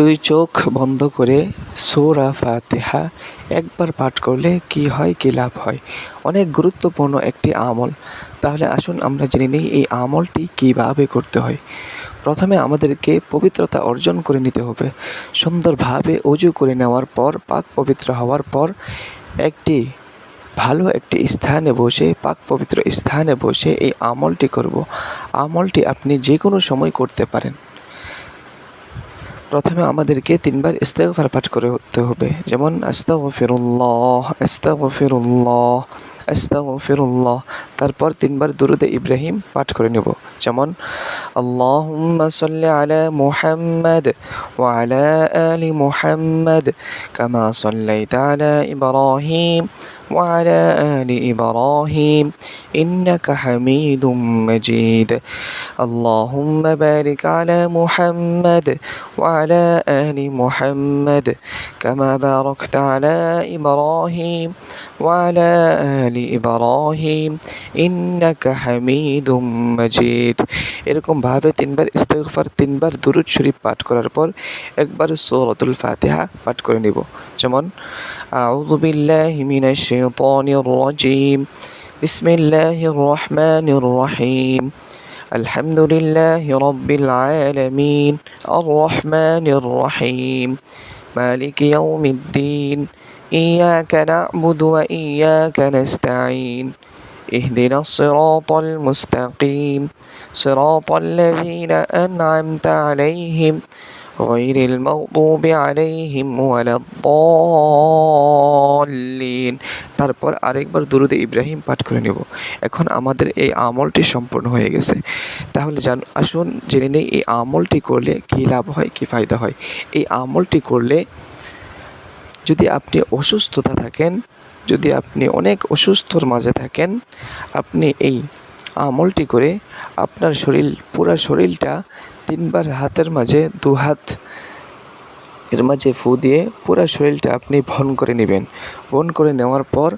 দুই চোখ বন্ধ করে সূরা ফাতিহা একবার পাঠ করলে কি হয়, কি লাভ হয়? অনেক গুরুত্বপূর্ণ একটি আমল। তাহলে আসুন আমরা জেনে নিই এই আমলটি কীভাবে করতে হয়। প্রথমে আমাদেরকে পবিত্রতা অর্জন করে নিতে হবে। সুন্দরভাবে অজু করে নেওয়ার পর, পাক পবিত্র হওয়ার পর একটি ভালো একটি স্থানে বসে, পাক পবিত্র স্থানে বসে এই আমলটি করব। আমলটি আপনি যে কোনো সময় করতে পারেন। প্রথমে আমাদেরকে তিনবার ইস্তেগফার পাঠ করে হতে হবে। যেমন আস্তাগফিরুল্লাহ আস্তাগফিরুল্লাহ আস্তাগফিরুল্লাহ তারপর তিনবার দুরুদে ইব্রাহিম পাঠ করে নেব যেমন আল্লাহুম্মা সাল্লি আলা মুহাম্মাদ ওয়া আলা আলি মুহাম্মাদ কামা সাল্লাইতা আলা ইব্রাহিম وعلى آل إبراهيم إنك حميد مجيد اللهم بارك على محمد وعلى آل محمد كما باركت على إبراهيم وعلى آل إبراهيم إنك حميد مجيد এরকম ভাবে তিনবার ইস্তেগফার তিনবার দুরুদ শরীফ পাঠ করার পর একবার সূরাতুল ফাতিহা পাঠ করে নিব যেমন আউযু বিল্লাহি মিনাশ শাইতানির রাজিম বিসমিল্লাহির রহমানির রহিম الحمد لله رب العالمين الرحمن الرحيم مالك يوم الدين إياك نعبد وإياك نستعين اهدنا الصراط المستقيم صراط الذين أنعمت عليهم غير المغضوب عليهم ولا الضالين তারপর আরেকবার দুরুদে ইব্রাহিম পাঠ করে নেব এখন আমাদের এই আমলটি সম্পূর্ণ হয়ে গেছে তাহলে জান আসুন জেনে নেই এই আমলটি করলে কী লাভ হয় কী ফায়দা হয় এই আমলটি করলে যদি আপনি অসুস্থতা থাকেন, যদি আপনি অনেক অসুস্থর মাঝে থাকেন, আপনি এই আমলটি করে আপনার শরীর, পুরা শরীরটা তিনবার হাতের মাঝে দু হাত এর মাঝে ফু দিয়ে পুরা শরীরটা আপনি ভন করে নেবেন। ভন করে নেওয়ার পর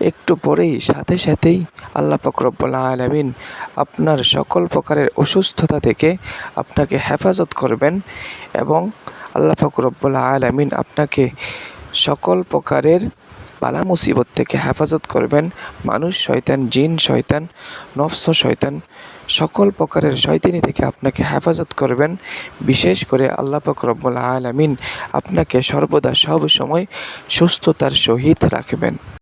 একটু পরেই সাথে সাথেই আল্লাহ ফকরব্বুল আলমিন আপনার সকল প্রকারের অসুস্থতা থেকে আপনাকে হেফাজত করবেন এবং আল্লাহ ফকরব্বুল আলমিন আপনাকে সকল প্রকারের বালা মুসিবত থেকে হেফাজত করবেন। মানুষ শয়তান, জিন শয়তান, নফস শয়তান, সকল প্রকারের শয়তানি থেকে আপনাকে হেফাজত করবেন। বিশেষ করে আল্লাহ পাক রব্বুল আলামিন আপনাকে সর্বদা সব সময় সুস্থতার সহিত রাখবেন।